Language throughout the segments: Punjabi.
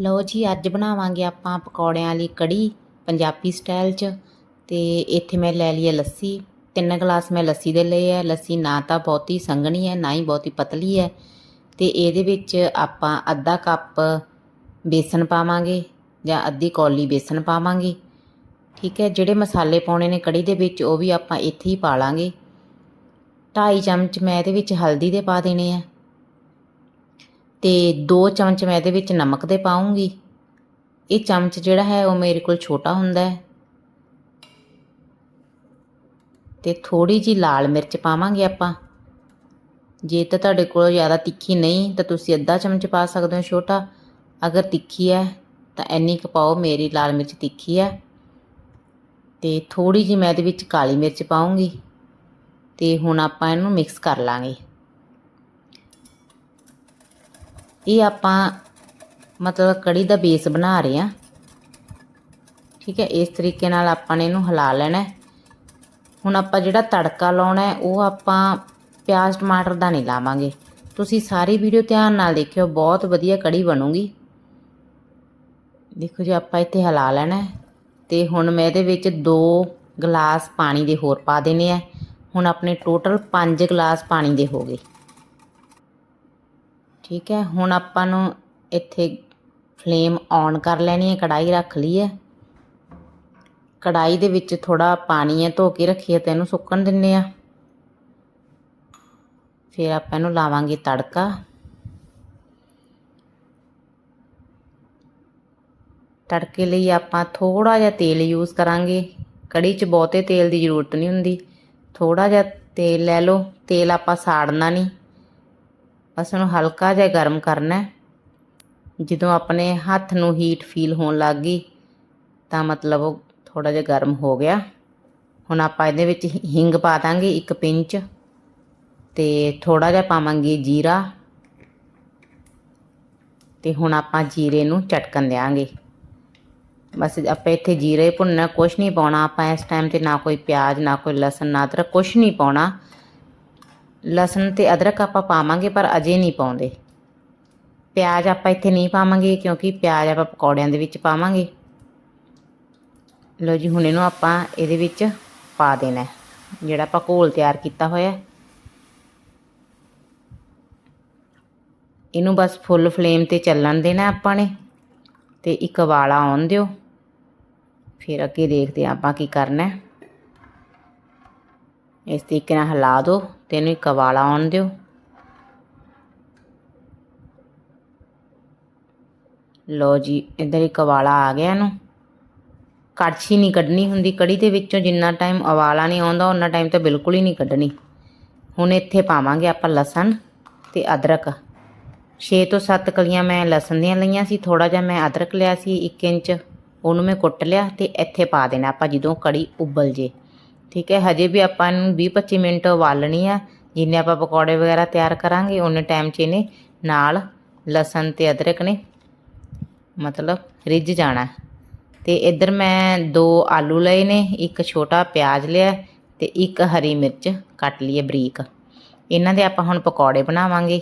ਲਓ ਜੀ, ਅੱਜ ਬਣਾਵਾਂਗੇ ਆਪਾਂ ਪਕੌੜਿਆਂ ਵਾਲੀ ਕੜੀ ਪੰਜਾਬੀ ਸਟਾਈਲ 'ਚ ਤੇ ਇੱਥੇ ਮੈਂ ਲੈ ਲਈ ਹੈ ਲੱਸੀ। ਤਿੰਨ ਗਲਾਸ ਮੈਂ ਲੱਸੀ ਦੇ ਲਏ ਹੈ। ਲੱਸੀ ਨਾ ਤਾਂ ਬਹੁਤੀ ਸੰਘਣੀ ਹੈ, ਨਾ ਹੀ ਬਹੁਤੀ ਪਤਲੀ ਹੈ। ਤੇ ਇਹਦੇ ਵਿੱਚ ਆਪਾਂ ਅੱਧਾ ਕੱਪ ਬੇਸਨ ਪਾਵਾਂਗੇ ਜਾਂ ਅੱਧੀ ਕੌਲੀ ਬੇਸਨ ਪਾਵਾਂਗੇ। ਠੀਕ ਹੈ, ਜਿਹੜੇ ਮਸਾਲੇ ਪਾਉਣੇ ਨੇ ਕੜੀ ਦੇ ਵਿੱਚ, ਉਹ ਵੀ ਆਪਾਂ ਇੱਥੇ ਹੀ ਪਾ ਲਾਂਗੇ। 2.5 ਚਮਚ ਮੈਂ ਇਹਦੇ ਵਿੱਚ ਹਲਦੀ ਦੇ ਪਾ ਦੇਣੇ ਆ। ਤੇ 2 ਚਮਚ ਮੈਂ ਇਹਦੇ ਵਿੱਚ ਨਮਕ ਦੇ ਪਾਉਂਗੀ। ਇਹ ਚਮਚ ਜਿਹੜਾ ਹੈ ਉਹ ਮੇਰੇ ਕੋਲ ਛੋਟਾ ਹੁੰਦਾ ਹੈ। ਤੇ ਥੋੜੀ ਜੀ ਲਾਲ ਮਿਰਚ ਪਾਵਾਂਗੇ ਆਪਾਂ। ਜੇ ਤਾਂ ਤੁਹਾਡੇ ਕੋਲ ਜ਼ਿਆਦਾ ਤਿੱਖੀ ਨਹੀਂ, ਤਾਂ ਤੁਸੀਂ ਅੱਧਾ ਚਮਚ ਪਾ ਸਕਦੇ ਹੋ ਛੋਟਾ। ਅਗਰ ਤਿੱਖੀ ਹੈ, ਤਾਂ ਇੰਨੀ ਕੁ ਪਾਓ, ਮੇਰੀ ਲਾਲ ਮਿਰਚ ਤਿੱਖੀ ਹੈ। ਤੇ ਥੋੜੀ ਜੀ ਮੈਂ ਇਹਦੇ ਵਿੱਚ ਕਾਲੀ ਮਿਰਚ ਪਾਉਂਗੀ। ਤੇ ਹੁਣ ਆਪਾਂ ਇਹਨੂੰ ਮਿਕਸ ਕਰ ਲਾਂਗੇ। ਇਹ ਆਪਾਂ ਮਤਲਬ ਕੜੀ ਦਾ ਬੇਸ ਬਣਾ ਰਹੇ ਆ ਠੀਕ ਹੈ, ਇਸ ਤਰੀਕੇ ਨਾਲ ਆਪਾਂ ਨੇ ਇਹਨੂੰ ਹਿਲਾ ਲੈਣਾ ਹੁਣ ਆਪਾਂ ਜਿਹੜਾ ਤੜਕਾ ਲਾਉਣਾ ਹੈ, ਉਹ ਆਪਾਂ ਪਿਆਜ਼, ਟਮਾਟਰ ਦਾ ਨਹੀਂ ਲਾਵਾਂਗੇ। ਤੁਸੀਂ ਸਾਰੀ ਵੀਡੀਓ ਧਿਆਨ ਨਾਲ ਦੇਖਿਓ, ਬਹੁਤ ਵਧੀਆ ਕੜੀ ਬਣੂਗੀ। ਦੇਖੋ ਜੀ, ਆਪਾਂ ਇੱਥੇ ਹਿਲਾ ਲੈਣਾ ਹੈ। ਤੇ ਹੁਣ ਮੈਂ ਇਹਦੇ ਵਿੱਚ 2 ਗਲਾਸ ਪਾਣੀ ਦੇ ਹੋਰ ਪਾ ਦੇਣੇ ਆ ਹੁਣ ਆਪਣੇ ਟੋਟਲ 5 ਗਲਾਸ ਪਾਣੀ ਦੇ ਹੋ ਗਏ। ਠੀਕ ਹੈ, ਹੁਣ ਆਪਾਂ ਨੂੰ ਇੱਥੇ ਫਲੇਮ ਔਨ ਕਰ ਲੈਣੀ ਹੈ ਕੜਾਈ ਰੱਖ ਲਈ ਹੈ। ਕੜਾਈ ਦੇ ਵਿੱਚ ਥੋੜਾ ਪਾਣੀ ਹੈ, ਧੋ ਕੇ ਰੱਖੀਏ ਤੇ ਇਹਨੂੰ ਸੁੱਕਣ ਦਿੰਨੇ ਆ ਫਿਰ ਆਪਾਂ ਇਹਨੂੰ ਲਾਵਾਂਗੇ ਤੜਕਾ। ਤੜਕੇ ਲਈ ਆਪਾਂ ਥੋੜਾ ਜਿਹਾ ਤੇਲ ਯੂਜ਼ ਕਰਾਂਗੇ। ਕੜੀ 'ਚ ਬਹੁਤੇ ਤੇਲ ਦੀ ਜ਼ਰੂਰਤ ਨਹੀਂ ਹੁੰਦੀ। ਥੋੜਾ ਜਿਹਾ ਤੇਲ ਲੈ ਲਓ। ਤੇਲ ਆਪਾਂ ਸਾੜਨਾ ਨਹੀਂ। ਬਸ ਉਹਨੂੰ ਹਲਕਾ ਜਿਹਾ ਗਰਮ ਕਰਨਾ ਜਦੋਂ ਆਪਣੇ ਹੱਥ ਨੂੰ ਹੀਟ ਫੀਲ ਹੋਣ ਲੱਗ ਗਈ, ਤਾਂ ਮਤਲਬ ਉਹ ਥੋੜਾ ਜਿਹਾ ਗਰਮ ਹੋ ਗਿਆ। ਹੁਣ ਆਪਾਂ ਇਹਦੇ ਵਿੱਚ ਹਿੰਗ ਪਾ ਦਾਂਗੇ ਇੱਕ ਪਿੰਚ ਤੇ ਥੋੜਾ ਜਿਹਾ ਪਾਵਾਂਗੇ ਜੀਰਾ ਤੇ ਹੁਣ ਆਪਾਂ ਜੀਰੇ ਨੂੰ ਚਟਕਣ ਦੇਾਂਗੇ ਬਸ ਆਪਾਂ ਇੱਥੇ ਜੀਰੇ ਭੁੰਨਣਾ ਕੁਛ ਨਹੀਂ ਪਾਉਣਾ, ਆਪਾਂ ਇਸ ਟਾਈਮ ਤੇ ਨਾ ਕੋਈ ਪਿਆਜ਼, ਨਾ ਕੋਈ ਲਸਣ, ਨਾ ਅਦਰਕ ਕੁਛ ਨਹੀਂ ਪਾਉਣਾ। ਲਸਣ ਤੇ ਅਦਰਕ ਆਪਾਂ ਪਾਵਾਂਗੇ, ਪਰ ਅਜੇ ਨਹੀਂ ਪਾਉਂਦੇ। ਪਿਆਜ਼ ਆਪਾਂ ਇੱਥੇ ਨਹੀਂ ਪਾਵਾਂਗੇ, ਕਿਉਂਕਿ ਪਿਆਜ਼ ਆਪਾਂ ਪਕੌੜਿਆਂ ਦੇ ਵਿੱਚ ਪਾਵਾਂਗੇ। ਲੋ ਜੀ, ਹੁਣ ਇਹਨੂੰ ਆਪਾਂ ਇਹਦੇ ਵਿੱਚ ਪਾ ਦੇਣਾ ਜਿਹੜਾ ਆਪਾਂ ਘੋਲ ਤਿਆਰ ਕੀਤਾ ਹੋਇਆ ਇਹਨੂੰ ਬਸ ਫੁੱਲ ਫਲੇਮ ਤੇ ਚੱਲਣ ਦੇਣਾ ਆਪਾਂ ਨੇ, ਤੇ ਇੱਕ ਵਾਲਾ ਆਉਣ ਦਿਓ। ਫਿਰ ਅੱਗੇ ਦੇਖਦੇ ਹਾਂ ਆਪਾਂ ਕੀ ਕਰਨਾ ਇਸ ਤਰੀਕੇ ਨਾਲ ਹਿਲਾ ਦਿਓ। ਤੇ ਇਹਨੂੰ ਇੱਕ ਵਾਲਾ ਆਉਣ ਦਿਓ। ਲੋ ਜੀ, ਇਧਰ ਇੱਕ ਵਾਲਾ ਆ ਗਿਆ ਇਹਨੂੰ। ਕੜਛੀ ਨਹੀਂ ਕੱਢਣੀ ਹੁੰਦੀ ਕੜੀ ਦੇ ਵਿੱਚੋਂ ਜਿੰਨਾ ਟਾਈਮ ਉਬਾਲਾ ਨਹੀਂ ਆਉਂਦਾ ਉਹਨਾਂ ਟਾਈਮ ਤਾਂ ਬਿਲਕੁਲ ਹੀ ਨਹੀਂ ਕੱਢਣੀ। ਹੁਣ ਇੱਥੇ ਪਾਵਾਂਗੇ ਆਪਾਂ ਲਸਣ ਤੇ ਅਦਰਕ। 6 ਤੋਂ 7 ਕਲੀਆਂ ਮੈਂ ਲਸਣ ਦੀਆਂ ਲਈਆਂ ਸੀ ਥੋੜਾ ਜਿਹਾ ਮੈਂ ਅਦਰਕ ਲਿਆ ਸੀ 1 ਇੰਚ, ਉਹਨੂੰ ਮੈਂ ਕੁੱਟ ਲਿਆ ਤੇ ਇੱਥੇ ਪਾ ਦੇਣਾ ਆਪਾਂ ਜਦੋਂ ਕੜੀ ਉਬਲ ਜੇ। ਠੀਕ ਹੈ, ਹਜੇ ਵੀ ਆਪਾਂ ਨੂੰ 20-25 ਮਿੰਟ ਉਬਾਲਣੀ ਆ। ਜਿੰਨੇ ਆਪਾਂ ਪਕੌੜੇ ਵਗੈਰਾ ਤਿਆਰ ਕਰਾਂਗੇ, ਉਹਨੇ ਟਾਈਮ 'ਚ ਇਹਨੇ ਨਾਲ ਲਸਣ ਤੇ ਅਦਰਕ ਨੇ, ਮਤਲਬ ਰਿੱਝ ਜਾਣਾ। ਤੇ ਇੱਧਰ ਮੈਂ ਦੋ ਆਲੂ ਲਏ ਨੇ, ਇੱਕ ਛੋਟਾ ਪਿਆਜ਼ ਲਿਆ ਤੇ ਇੱਕ ਹਰੀ ਮਿਰਚ ਕੱਟ ਲਈ ਹੈ ਬਰੀਕ। ਇਹਨਾਂ ਦੇ ਆਪਾਂ ਹੁਣ ਪਕੌੜੇ ਬਣਾਵਾਂਗੇ।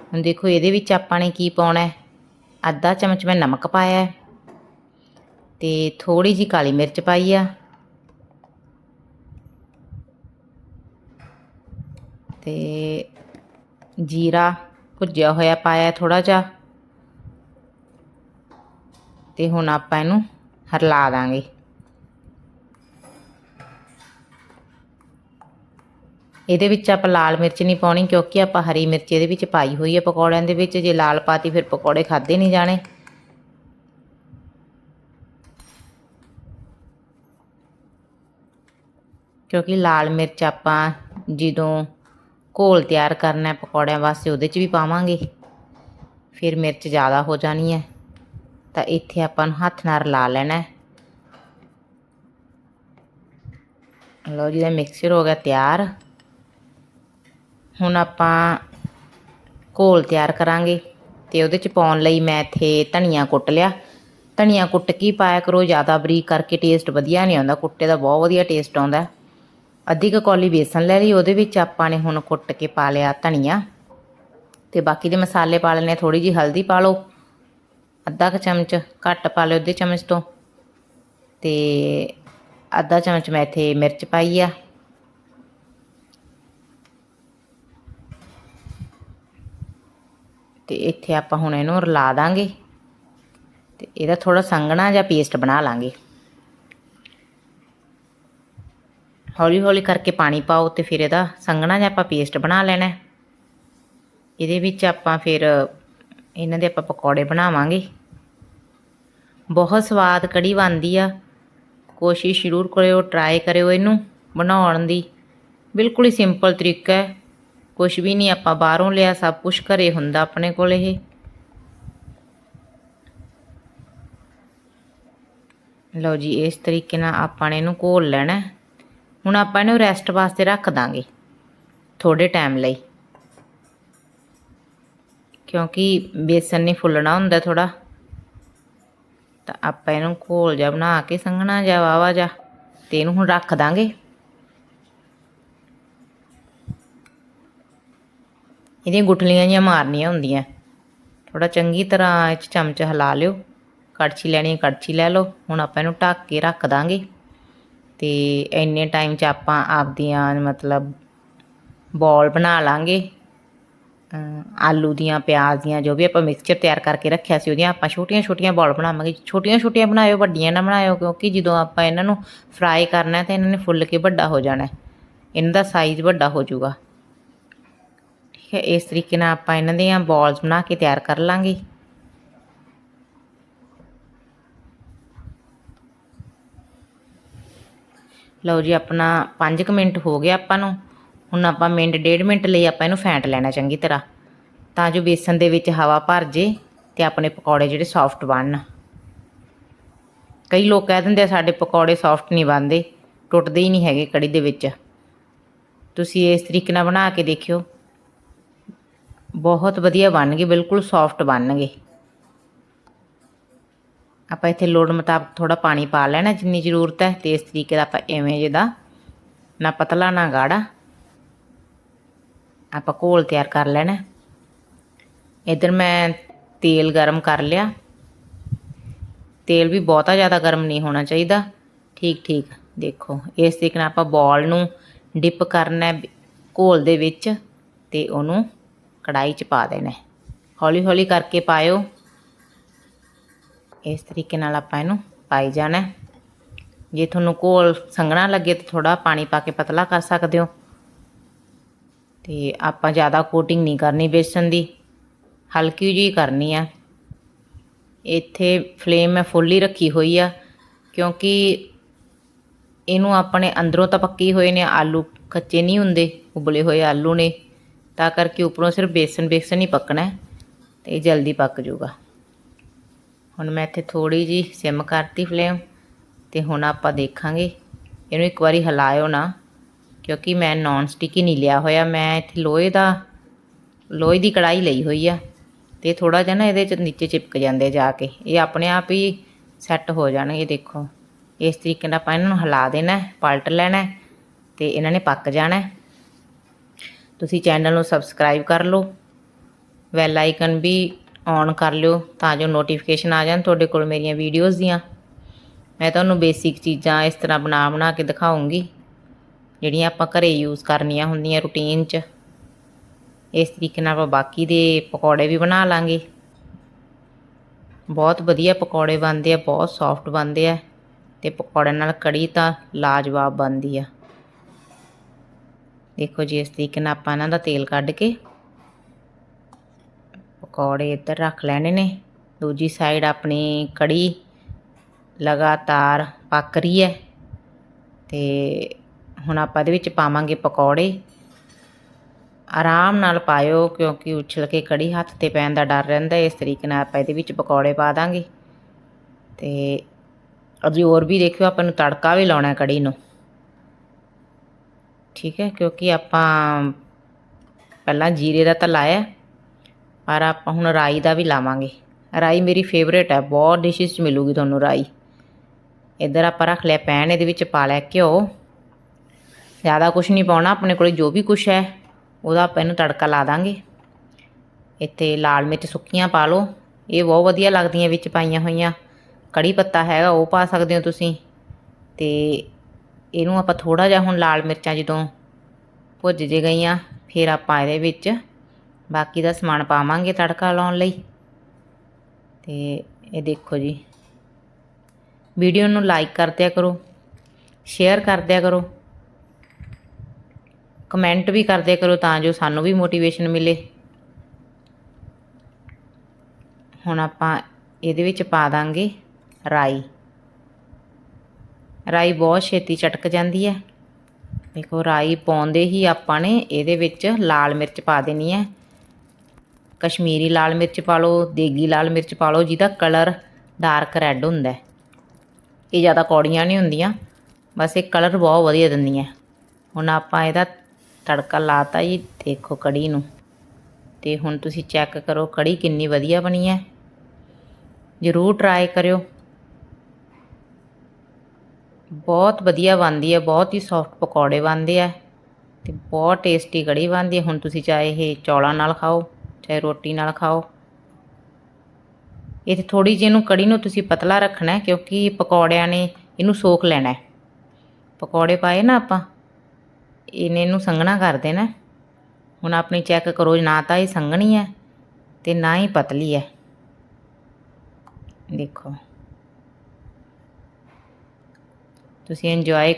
ਹੁਣ ਦੇਖੋ, ਇਹਦੇ ਵਿੱਚ ਆਪਾਂ ਨੇ ਕੀ ਪਾਉਣਾ ਹੈ? ਅੱਧਾ ਚਮਚ ਮੈਂ ਨਮਕ ਪਾਇਆ ਹੈ ਤੇ ਥੋੜੀ ਜੀ ਕਾਲੀ ਮਿਰਚ ਪਾਈ ਆ। ਤੇ ਜੀਰਾ ਭੁੱਜਿਆ ਹੋਇਆ ਪਾਇਆ ਥੋੜਾ ਜਿਹਾ। ਤੇ ਹੁਣ ਆਪਾਂ ਇਹਨੂੰ ਹਰਲਾ ਦਾਂਗੇ। ਇਹਦੇ ਵਿੱਚ ਆਪਾਂ ਲਾਲ ਮਿਰਚ ਨਹੀਂ ਪਾਉਣੀ ਕਿਉਂਕਿ ਆਪਾਂ ਹਰੀ ਮਿਰਚ ਇਹਦੇ ਵਿੱਚ ਪਾਈ ਹੋਈ ਹੈ ਪਕੌੜਿਆਂ ਦੇ ਵਿੱਚ। ਜੇ ਲਾਲ ਪਾਤੀ ਫਿਰ ਪਕੌੜੇ ਖਾਦੇ ਨਹੀਂ ਜਾਣੇ। ਕਿਉਂਕਿ ਲਾਲ ਮਿਰਚ ਆਪਾਂ ਜਦੋਂ ਘੋਲ ਤਿਆਰ ਕਰਨਾ ਪਕੌੜਿਆਂ ਵਾਸਤੇ, ਉਹਦੇ 'ਚ ਵੀ ਪਾਵਾਂਗੇ। ਫਿਰ ਮਿਰਚ ਜ਼ਿਆਦਾ ਹੋ ਜਾਣੀ ਹੈ। ਤਾਂ ਇੱਥੇ ਆਪਾਂ ਨੂੰ ਹੱਥ ਨਾਲ ਲਾ ਲੈਣਾ ਲਓ ਜੀ ਦਾ ਮਿਕਸਚਰ ਹੋ ਗਿਆ ਤਿਆਰ। ਹੁਣ ਆਪਾਂ ਘੋਲ ਤਿਆਰ ਕਰਾਂਗੇ ਤੇ ਉਹਦੇ ਚ ਪਾਉਣ ਲਈ ਮੈਂ ਇੱਥੇ ਧਨੀਆ ਕੁੱਟ ਲਿਆ। ਧਨੀਆ ਕੁੱਟ ਕੇ ਹੀ ਪਾਇਆ ਕਰੋ, ਜ਼ਿਆਦਾ ਬਰੀਕ ਕਰਕੇ ਟੇਸਟ ਵਧੀਆ ਨਹੀਂ ਆਉਂਦਾ। ਕੁੱਟੇ ਦਾ ਬਹੁਤ ਵਧੀਆ ਟੇਸਟ ਆਉਂਦਾ। ਅੱਧੀ ਕੁ ਕੌਲੀ ਬੇਸਨ ਲੈ ਲਈ, ਉਹਦੇ ਵਿੱਚ ਆਪਾਂ ਨੇ ਹੁਣ ਕੁੱਟ ਕੇ ਪਾ ਲਿਆ ਧਨੀਆ। ਤੇ ਬਾਕੀ ਦੇ ਮਸਾਲੇ ਪਾ ਲੈਣੇ ਥੋੜੀ ਜੀ ਹਲਦੀ ਪਾ ਲਓ। ਅੱਧਾ ਕੁ ਚਮਚ ਘੱਟ ਪਾ ਲਿਓ ਅੱਧੇ ਚਮਚ ਤੋਂ। ਤੇ ਅੱਧਾ ਚਮਚ ਮੈਂ ਇੱਥੇ ਮਿਰਚ ਪਾਈ ਆ। ਤੇ ਇੱਥੇ ਆਪਾਂ ਹੁਣ ਇਹਨੂੰ ਰਲਾ ਦਾਂਗੇ। ਤੇ ਇਹਦਾ ਥੋੜਾ ਸੰਘਣਾ ਜਾਂ ਪੇਸਟ ਬਣਾ ਲਾਂਗੇ। ਹੌਲੀ ਹੌਲੀ ਕਰਕੇ ਪਾਣੀ ਪਾਓ ਤੇ ਫਿਰ ਇਹਦਾ ਸੰਘਣਾ ਜਿਹਾ ਆਪਾਂ ਪੇਸਟ ਬਣਾ ਲੈਣਾ ਇਹਦੇ ਵਿੱਚ ਆਪਾਂ ਫਿਰ ਇਹਨਾਂ ਦੇ ਆਪਾਂ ਪਕੌੜੇ ਬਣਾਵਾਂਗੇ। ਬਹੁਤ ਸਵਾਦ ਕੜੀ ਬਣਦੀ ਆ। ਕੋਸ਼ਿਸ਼ ਜ਼ਰੂਰ ਕਰਿਓ ਟਰਾਈ ਕਰਿਓ ਇਹਨੂੰ ਬਣਾਉਣ ਦੀ। ਬਿਲਕੁਲ ਹੀ ਸਿੰਪਲ ਤਰੀਕਾ ਹੈ। ਕੁਝ ਵੀ ਨਹੀਂ, ਆਪਾਂ ਬਾਹਰੋਂ ਲਿਆ, ਸਭ ਕੁਝ ਘਰੇ ਹੁੰਦਾ ਆਪਣੇ ਕੋਲ ਇਹ। ਲਓ ਜੀ, ਇਸ ਤਰੀਕੇ ਨਾਲ ਆਪਾਂ ਨੇ ਇਹਨੂੰ ਘੋਲ ਲੈਣਾ ਹੁਣ ਆਪਾਂ ਇਹਨੂੰ ਰੈਸਟ ਵਾਸਤੇ ਰੱਖ ਦਾਂਗੇ ਥੋੜੇ ਟਾਈਮ ਲਈ। ਕਿਉਂਕਿ ਬੇਸਨ ਨੇ ਫੁੱਲਣਾ ਹੁੰਦਾ ਥੋੜਾ ਤਾਂ ਆਪਾਂ ਇਹਨੂੰ ਘੋਲ ਜਿਹਾ ਬਣਾ ਕੇ ਸੰਘਣਾ ਜਿਹਾ ਵਾਵਾ ਜਿਹਾ, ਤੇ ਇਹਨੂੰ ਹੁਣ ਰੱਖ ਦਾਂਗੇ। ਇਹਦੀਆਂ ਗੁਠਲੀਆਂ ਜਿਹੀਆਂ ਮਾਰਨੀਆਂ ਹੁੰਦੀਆਂ। ਥੋੜਾ ਚੰਗੀ ਤਰ੍ਹਾਂ ਇਹ 'ਚ ਚਮਚ ਹਿਲਾ ਲਿਓ। ਕੜਛੀ ਲੈਣੀ ਕੜਛੀ ਲੈ ਲਓ। ਹੁਣ ਆਪਾਂ ਇਹਨੂੰ ਢੱਕ ਕੇ ਰੱਖ ਦਾਂਗੇ। ਤੇ ਇੰਨੇ ਟਾਈਮ 'ਚ ਆਪਾਂ ਆਪਦੀਆਂ ਮਤਲਬ ਬੋਲ ਬਣਾ ਲਾਂਗੇ। ਆਲੂ ਦੀਆਂ, ਪਿਆਜ਼ ਦੀਆਂ, ਜੋ ਵੀ ਆਪਾਂ ਮਿਕਸਚਰ ਤਿਆਰ ਕਰਕੇ ਰੱਖਿਆ ਸੀ, ਉਹਦੀਆਂ ਆਪਾਂ ਛੋਟੀਆਂ ਛੋਟੀਆਂ ਬੋਲ ਬਣਾਵਾਂਗੇ। ਛੋਟੀਆਂ ਛੋਟੀਆਂ ਬਣਾਇਓ, ਵੱਡੀਆਂ ਨਾ ਬਣਾਇਓ, ਕਿਉਂਕਿ ਜਦੋਂ ਆਪਾਂ ਇਹਨਾਂ ਨੂੰ ਫਰਾਈ ਕਰਨਾ ਹੈ ਤਾਂ ਇਹਨਾਂ ਨੇ ਫੁੱਲ ਕੇ ਵੱਡਾ ਹੋ ਜਾਣਾ ਹੈ। ਇਹਨਾਂ ਦਾ ਸਾਈਜ਼ ਵੱਡਾ ਹੋ ਜਾਊਗਾ। ਠੀਕ ਹੈ, ਇਸ ਤਰੀਕੇ ਨਾਲ ਆਪਾਂ ਇਹਨਾਂ ਦੀਆਂ ਬੋਲਸ ਬਣਾ ਕੇ ਤਿਆਰ ਕਰ ਲਾਂਗੇ। ਲਓ ਜੀ, ਆਪਣਾ 5 ਮਿੰਟ ਹੋ ਗਿਆ ਆਪਾਂ ਨੂੰ। ਹੁਣ ਆਪਾਂ ਮਿੰਟ, ਡੇਢ ਮਿੰਟ ਲਈ ਆਪਾਂ ਇਹਨੂੰ ਫੈਂਟ ਲੈਣਾ ਚੰਗੀ ਤਰ੍ਹਾਂ। ਤਾਂ ਜੋ ਬੇਸਨ ਦੇ ਵਿੱਚ ਹਵਾ ਭਰ ਜੇ ਤੇ ਆਪਣੇ ਪਕੌੜੇ ਜਿਹੜੇ ਸੌਫਟ ਬਣਨ। ਕਈ ਲੋਕ ਕਹਿ ਦਿੰਦੇ ਆ, ਸਾਡੇ ਪਕੌੜੇ ਸੌਫਟ ਨਹੀਂ ਬਣਦੇ। ਟੁੱਟਦੇ ਹੀ ਨਹੀਂ ਹੈਗੇ ਕੜੀ ਦੇ ਵਿੱਚ। ਤੁਸੀਂ ਇਸ ਤਰੀਕੇ ਨਾਲ ਬਣਾ ਕੇ ਦੇਖਿਓ। ਬਹੁਤ ਵਧੀਆ ਬਣਨਗੇ, ਬਿਲਕੁਲ ਸੌਫਟ ਬਣਨਗੇ। ਆਪਾਂ ਇੱਥੇ ਲੋੜ ਮੁਤਾਬਕ ਥੋੜਾ ਪਾਣੀ ਪਾ ਲੈਣਾ, ਜਿੰਨੀ ਜ਼ਰੂਰਤ ਹੈ, ਤੇ ਇਸ ਤਰੀਕੇ ਦਾ ਆਪਾਂ ਐਵੇਂ ਜਿਹਦਾ ਨਾ ਪਤਲਾ, ਨਾ ਗਾੜਾ ਆਪਾਂ ਘੋਲ ਤਿਆਰ ਕਰ ਲੈਣਾ। ਇਧਰ ਮੈਂ ਤੇਲ ਗਰਮ ਕਰ ਲਿਆ। ਤੇਲ ਵੀ ਬਹੁਤਾ ਜ਼ਿਆਦਾ ਗਰਮ ਨਹੀਂ ਹੋਣਾ ਚਾਹੀਦਾ। ਠੀਕ ਠੀਕ, ਦੇਖੋ, ਇਸ ਤਰੀਕੇ ਨਾਲ ਆਪਾਂ ਬੋਲ ਨੂੰ ਡਿਪ ਕਰਨਾ ਹੈ ਘੋਲ ਦੇ ਵਿੱਚ, ਤੇ ਉਹਨੂੰ ਕੜਾਈ 'ਚ ਪਾ ਦੇਣਾ ਹੌਲੀ ਹੌਲੀ ਕਰਕੇ ਪਾਇਓ। ਇਸ ਤਰੀਕੇ ਨਾਲ ਆਪਾਂ ਇਹਨੂੰ ਪਾਈ ਜਾਣਾ ਜੇ ਤੁਹਾਨੂੰ ਘੋਲ ਸੰਘਣਾ ਲੱਗੇ ਤਾਂ ਥੋੜਾ ਪਾਣੀ ਪਾ ਕੇ ਪਤਲਾ ਕਰ ਸਕਦੇ ਹੋ। ਤੇ ਆਪਾਂ ਜ਼ਿਆਦਾ ਕੋਟਿੰਗ ਨਹੀਂ ਕਰਨੀ ਬੇਸਨ ਦੀ, ਹਲਕੀ ਜਿਹੀ ਕਰਨੀ ਆ। ਇੱਥੇ ਫਲੇਮ ਮੈਂ ਫੁੱਲ ਹੀ ਰੱਖੀ ਹੋਈ ਆ, ਕਿਉਂਕਿ ਇਹਨੂੰ ਆਪਣੇ ਅੰਦਰੋਂ ਤਾਂ ਪੱਕੀ ਹੋਏ ਨੇ, ਆਲੂ ਕੱਚੇ ਨਹੀਂ ਹੁੰਦੇ, ਉਬਲੇ ਹੋਏ ਆਲੂ ਨੇ। ਤਾਂ ਕਰਕੇ ਉੱਪਰੋਂ ਸਿਰਫ ਬੇਸਨ ਬੇਸਨ ਹੀ ਪੱਕਣਾ ਹੈ ਤੇ ਇਹ ਜਲਦੀ ਪੱਕ ਜਾਊਗਾ। ਹੁਣ ਮੈਂ ਇੱਥੇ ਥੋੜੀ ਜੀ ਸਿਮ ਕਰਤੀ ਫਲੇਮ ਤੇ ਹੁਣ ਆਪਾਂ ਦੇਖਾਂਗੇ। ਇਹਨੂੰ ਇੱਕ ਵਾਰੀ ਹਿਲਾਇਓ ਨਾ, ਕਿਉਂਕਿ ਮੈਂ ਨੌਨ ਸਟਿਕ ਹੀ ਨਹੀਂ ਲਿਆ ਹੋਇਆ। ਮੈਂ ਇੱਥੇ ਲੋਹੇ ਦਾ, ਲੋਹੇ ਦੀ ਕੜਾਈ ਲਈ ਹੋਈ ਆ ਤੇ ਥੋੜਾ ਜਿਹਾ ਨਾ ਇਹਦੇ ਚ ਨੀਚੇ ਚਿਪਕ ਜਾਂਦੇ ਜਾ ਕੇ। ਇਹ ਆਪਣੇ ਆਪ ਹੀ ਸੈੱਟ ਹੋ ਜਾਣਗੇ ਦੇਖੋ। ਇਸ ਤਰੀਕੇ ਨਾਲ ਆਪਾਂ ਇਹਨਾਂ ਨੂੰ ਹਿਲਾ ਦੇਣਾ ਪਲਟ ਲੈਣਾ ਹੈ ਤੇ ਇਹਨਾਂ ਨੇ ਪੱਕ ਜਾਣਾ ਤੁਸੀਂ ਚੈਨਲ ਨੂੰ ਸਬਸਕ੍ਰਾਈਬ ਕਰ ਲਓ। ਵੈਲ ਆਈਕਨ ਵੀ ਔਨ ਕਰ ਲਿਓ ਤਾਂ ਜੋ ਨੋਟੀਫਿਕੇਸ਼ਨ ਆ ਜਾਣ ਤੁਹਾਡੇ ਕੋਲ ਮੇਰੀਆਂ ਵੀਡੀਓਜ਼ ਦੀਆਂ। ਮੈਂ ਤੁਹਾਨੂੰ ਬੇਸਿਕ ਚੀਜ਼ਾਂ ਇਸ ਤਰ੍ਹਾਂ ਬਣਾ ਬਣਾ ਕੇ ਦਿਖਾਉਂਗੀ, ਜਿਹੜੀਆਂ ਆਪਾਂ ਘਰੇ ਯੂਜ਼ ਕਰਨੀਆਂ ਹੁੰਦੀਆਂ ਰੂਟੀਨ 'ਚ। ਇਸ ਤਰੀਕੇ ਨਾਲ ਆਪਾਂ ਬਾਕੀ ਦੇ ਪਕੌੜੇ ਵੀ ਬਣਾ ਲਾਂਗੇ। ਬਹੁਤ ਵਧੀਆ ਪਕੌੜੇ ਬਣਦੇ ਆ, ਬਹੁਤ ਸੌਫਟ ਬਣਦੇ ਆ ਤੇ ਪਕੌੜਿਆਂ ਨਾਲ ਕੜੀ ਤਾਂ ਲਾਜਵਾਬ ਬਣਦੀ ਆ। ਦੇਖੋ ਜੀ, ਇਸ ਤਰੀਕੇ ਨਾਲ ਆਪਾਂ ਇਹਨਾਂ ਦਾ ਤੇਲ ਕੱਢ ਕੇ ਪਕੌੜੇ ਇੱਧਰ ਰੱਖ ਲੈਣੇ ਨੇ। ਦੂਜੀ ਸਾਈਡ ਆਪਣੀ ਕੜੀ ਲਗਾਤਾਰ ਪੱਕ ਰਹੀ ਹੈ। ਤੇ ਹੁਣ ਆਪਾਂ ਇਹਦੇ ਵਿੱਚ ਪਾਵਾਂਗੇ ਪਕੌੜੇ। ਆਰਾਮ ਨਾਲ ਪਾਇਓ ਕਿਉਂਕਿ ਉਛਲ ਕੇ ਕੜੀ ਹੱਥ ਤੇ ਪੈਣ ਦਾ ਡਰ ਰਹਿੰਦਾ ਇਸ ਤਰੀਕੇ ਨਾਲ ਆਪਾਂ ਇਹਦੇ ਵਿੱਚ ਪਕੌੜੇ ਪਾ ਦਾਂਗੇ। ਤੇ ਅਜੀ ਹੋਰ ਵੀ ਦੇਖਿਓ, ਆਪਾਂ ਨੂੰ ਤੜਕਾ ਵੀ ਲਾਉਣਾ ਕੜੀ ਨੂੰ। ਠੀਕ ਹੈ, ਕਿਉਂਕਿ ਆਪਾਂ ਪਹਿਲਾਂ ਜੀਰੇ ਦਾ ਤਾਂ ਲਾਇਆ। ਪਰ ਆਪਾਂ ਹੁਣ ਰਾਈ ਦਾ ਵੀ ਲਾਵਾਂਗੇ। ਰਾਈ ਮੇਰੀ ਫੇਵਰੇਟ ਹੈ ਬਹੁਤ ਡਿਸ਼ਿਸ 'ਚ ਮਿਲੂਗੀ ਤੁਹਾਨੂੰ ਰਾਈ। ਇੱਧਰ ਆਪਾਂ ਰੱਖ ਲਿਆ ਪੈਨ, ਇਹਦੇ ਵਿੱਚ ਪਾ ਲਿਆ ਘਿਓ। ਜ਼ਿਆਦਾ ਕੁਝ ਨਹੀਂ ਪਾਉਣਾ, ਆਪਣੇ ਕੋਲੇ ਜੋ ਵੀ ਕੁਝ ਹੈ, ਉਹਦਾ ਆਪਾਂ ਇਹਨੂੰ ਤੜਕਾ ਲਾ ਦਾਂਗੇ। ਇੱਥੇ ਲਾਲ ਮਿਰਚ ਸੁੱਕੀਆਂ ਪਾ ਲਓ। ਇਹ ਬਹੁਤ ਵਧੀਆ ਲੱਗਦੀਆਂ ਵਿੱਚ ਪਾਈਆਂ ਹੋਈਆਂ। ਕੜੀ ਪੱਤਾ ਹੈਗਾ, ਉਹ ਪਾ ਸਕਦੇ ਹੋ ਤੁਸੀਂ। ਤੇ ਇਹਨੂੰ ਆਪਾਂ ਥੋੜਾ ਜਿਹਾ ਹੁਣ ਲਾਲ ਮਿਰਚਾਂ ਜਦੋਂ ਭੁੱਜ ਜੇ ਗਈਆਂ, ਫਿਰ ਆਪਾਂ ਇਹਦੇ ਵਿੱਚ ਬਾਕੀ ਦਾ ਸਮਾਨ ਪਾਵਾਂਗੇ ਤੜਕਾ ਲਾਉਣ ਲਈ। ਤੇ ਇਹ ਦੇਖੋ ਜੀ। ਵੀਡੀਓ ਨੂੰ ਲਾਈਕ ਕਰਦਿਆ ਕਰੋ ਸ਼ੇਅਰ ਕਰਦਿਆ ਕਰੋ। ਕਮੈਂਟ ਵੀ ਕਰਦਿਆ ਕਰੋ ਤਾਂ ਜੋ ਸਾਨੂੰ ਵੀ ਮੋਟੀਵੇਸ਼ਨ ਮਿਲੇ। ਹੁਣ ਆਪਾਂ ਇਹਦੇ ਵਿੱਚ ਪਾ ਦਾਂਗੇ ਰਾਈ। ਰਾਈ ਬਹੁਤ ਛੇਤੀ ਚਟਕ ਜਾਂਦੀ ਹੈ। ਦੇਖੋ ਰਾਈ ਪਾਉਂਦੇ ਹੀ ਆਪਾਂ ਨੇ ਇਹਦੇ ਵਿੱਚ ਲਾਲ ਮਿਰਚ ਪਾ ਦੇਣੀ ਹੈ। ਕਸ਼ਮੀਰੀ ਲਾਲ ਮਿਰਚ ਪਾ ਲਓ ਦੇਗੀ ਲਾਲ ਮਿਰਚ ਪਾ ਲਓ ਜਿਹਦਾ ਕਲਰ ਡਾਰਕ ਰੈੱਡ ਹੁੰਦਾ ਇਹ ਜ਼ਿਆਦਾ ਕੌੜੀਆਂ ਨਹੀਂ ਹੁੰਦੀਆਂ, ਬਸ ਇਹ ਕਲਰ ਬਹੁਤ ਵਧੀਆ ਦਿੰਦੀਆਂ ਹੁਣ ਆਪਾਂ ਇਹਦਾ ਤੜਕਾ ਲਾਤਾ ਜੀ, ਦੇਖੋ ਕੜੀ ਨੂੰ। ਤੇ ਹੁਣ ਤੁਸੀਂ ਚੈੱਕ ਕਰੋ ਕੜੀ ਕਿੰਨੀ ਵਧੀਆ ਬਣੀ ਹੈ। ਜ਼ਰੂਰ ਟਰਾਈ ਕਰਿਓ। ਬਹੁਤ ਵਧੀਆ ਬਣਦੀ ਹੈ, ਬਹੁਤ ਹੀ ਸੌਫਟ ਪਕੌੜੇ ਬਣਦੇ ਆ ਤੇ ਬਹੁਤ ਟੇਸਟੀ ਕੜੀ ਬਣਦੀ ਹੈ। ਹੁਣ ਤੁਸੀਂ ਚਾਹੇ ਇਹ ਚੌਲਾਂ ਨਾਲ ਖਾਓ। ਚਾਹੇ ਰੋਟੀ ਨਾਲ ਖਾਓ। ਇਹ ਥੋੜੀ ਜਿਹੀ ਇਹਨੂੰ ਕੜੀ ਨੂੰ ਤੁਸੀਂ ਪਤਲਾ ਰੱਖਣਾ ਕਿਉਂਕਿ ਪਕੌੜਿਆਂ ਨੇ ਇਹਨੂੰ ਸੋਖ ਲੈਣਾ ਪਕੌੜੇ ਪਾਏ ਨਾ ਆਪਾਂ, ਇਹਨੇ ਇਹਨੂੰ ਸੰਘਣਾ ਕਰ ਦੇਣਾ ਹੁਣ ਆਪਣੀ ਚੈੱਕ ਕਰੋ, ਨਾ ਤਾਂ ਇਹ ਸੰਘਣੀ ਹੈ ਤੇ ਨਾ ਹੀ ਪਤਲੀ ਹੈ। ਦੇਖੋ। ਤੁਸੀਂ ਇੰਜੋਏ